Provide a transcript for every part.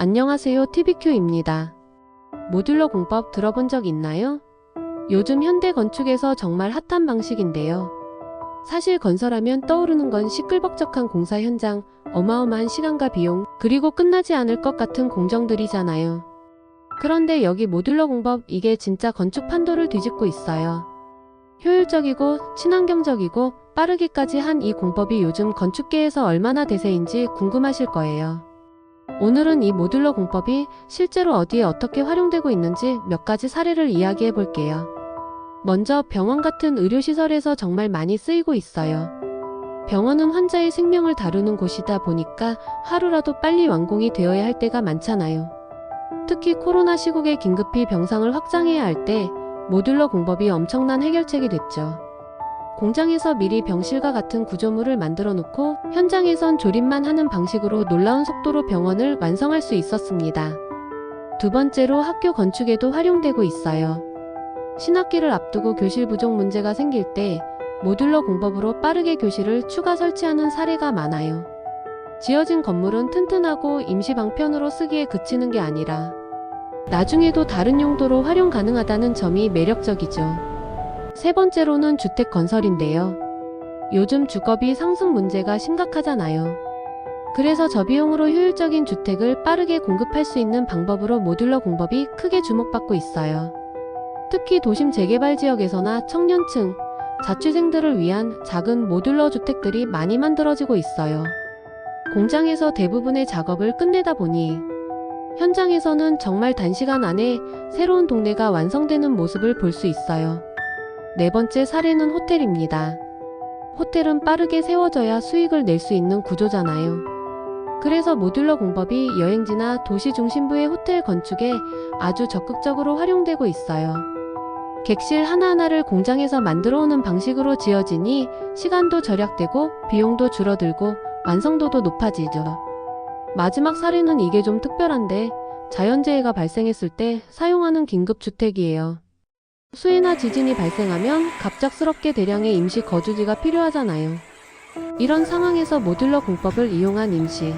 안녕하세요. TVQ입니다. 모듈러 공법 들어본 적 있나요? 요즘 현대 건축에서 정말 핫한 방식인데요. 사실 건설하면 떠오르는 건 시끌벅적한 공사 현장, 어마어마한 시간과 비용, 그리고 끝나지 않을 것 같은 공정들이잖아요. 그런데 여기 모듈러 공법 이게 진짜 건축 판도를 뒤집고 있어요. 효율적이고 친환경적이고 빠르기까지 한 이 공법이 요즘 건축계에서 얼마나 대세인지 궁금하실 거예요. 오늘은 이 모듈러 공법이 실제로 어디에 어떻게 활용되고 있는지 몇 가지 사례를 이야기해 볼게요. 먼저 병원 같은 의료시설에서 정말 많이 쓰이고 있어요. 병원은 환자의 생명을 다루는 곳이다 보니까 하루라도 빨리 완공이 되어야 할 때가 많잖아요. 특히 코로나 시국에 긴급히 병상을 확장해야 할 때 모듈러 공법이 엄청난 해결책이 됐죠. 공장에서 미리 병실과 같은 구조물을 만들어 놓고 현장에선 조립만 하는 방식으로 놀라운 속도로 병원을 완성할 수 있었습니다. 두 번째로 학교 건축에도 활용되고 있어요. 신학기를 앞두고 교실 부족 문제가 생길 때 모듈러 공법으로 빠르게 교실을 추가 설치하는 사례가 많아요. 지어진 건물은 튼튼하고 임시 방편으로 쓰기에 그치는 게 아니라 나중에도 다른 용도로 활용 가능하다는 점이 매력적이죠. 세 번째로는 주택 건설인데요. 요즘 주거비 상승 문제가 심각하잖아요. 그래서 저비용으로 효율적인 주택을 빠르게 공급할 수 있는 방법으로 모듈러 공법이 크게 주목받고 있어요. 특히 도심 재개발 지역에서나 청년층, 자취생들을 위한 작은 모듈러 주택들이 많이 만들어지고 있어요. 공장에서 대부분의 작업을 끝내다 보니 현장에서는 정말 단시간 안에 새로운 동네가 완성되는 모습을 볼 수 있어요. 네 번째 사례는 호텔입니다. 호텔은 빠르게 세워져야 수익을 낼 수 있는 구조잖아요. 그래서 모듈러 공법이 여행지나 도시 중심부의 호텔 건축에 아주 적극적으로 활용되고 있어요. 객실 하나하나를 공장에서 만들어 오는 방식으로 지어지니 시간도 절약되고 비용도 줄어들고 완성도도 높아지죠. 마지막 사례는 이게 좀 특별한데 자연재해가 발생했을 때 사용하는 긴급주택이에요. 수해나 지진이 발생하면 갑작스럽게 대량의 임시 거주지가 필요하잖아요. 이런 상황에서 모듈러 공법을 이용한 임시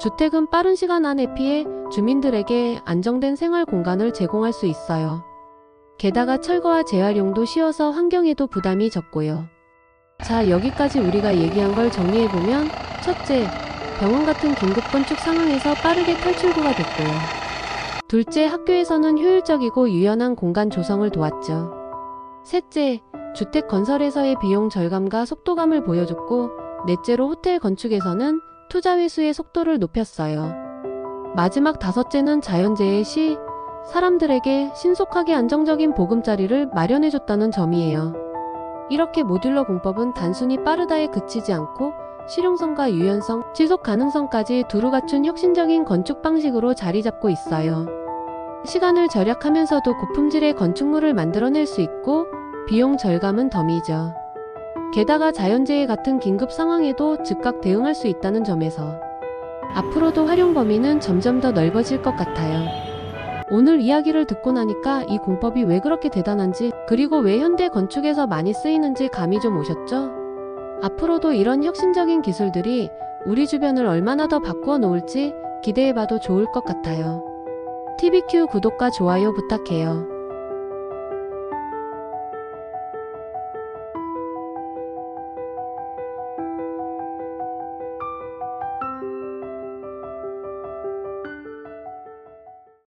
주택은 빠른 시간 안에 피해 주민들에게 안정된 생활 공간을 제공할 수 있어요. 게다가 철거와 재활용도 쉬워서 환경에도 부담이 적고요. 자, 여기까지 우리가 얘기한 걸 정리해보면 첫째, 병원 같은 긴급 건축 상황에서 빠르게 탈출구가 됐고요. 둘째, 학교에서는 효율적이고 유연한 공간 조성을 도왔죠. 셋째, 주택 건설에서의 비용 절감과 속도감을 보여줬고, 넷째로 호텔 건축에서는 투자 회수의 속도를 높였어요. 마지막 다섯째는 자연재해 시 사람들에게 신속하게 안정적인 보금자리를 마련해줬다는 점이에요. 이렇게 모듈러 공법은 단순히 빠르다에 그치지 않고 실용성과 유연성, 지속 가능성까지 두루 갖춘 혁신적인 건축 방식으로 자리 잡고 있어요. 시간을 절약하면서도 고품질의 건축물을 만들어낼 수 있고 비용 절감은 덤이죠. 게다가 자연재해 같은 긴급 상황에도 즉각 대응할 수 있다는 점에서 앞으로도 활용 범위는 점점 더 넓어질 것 같아요. 오늘 이야기를 듣고 나니까 이 공법이 왜 그렇게 대단한지 그리고 왜 현대 건축에서 많이 쓰이는지 감이 좀 오셨죠? 앞으로도 이런 혁신적인 기술들이 우리 주변을 얼마나 더 바꾸어 놓을지 기대해봐도 좋을 것 같아요. TVQ 구독과 좋아요 부탁해요.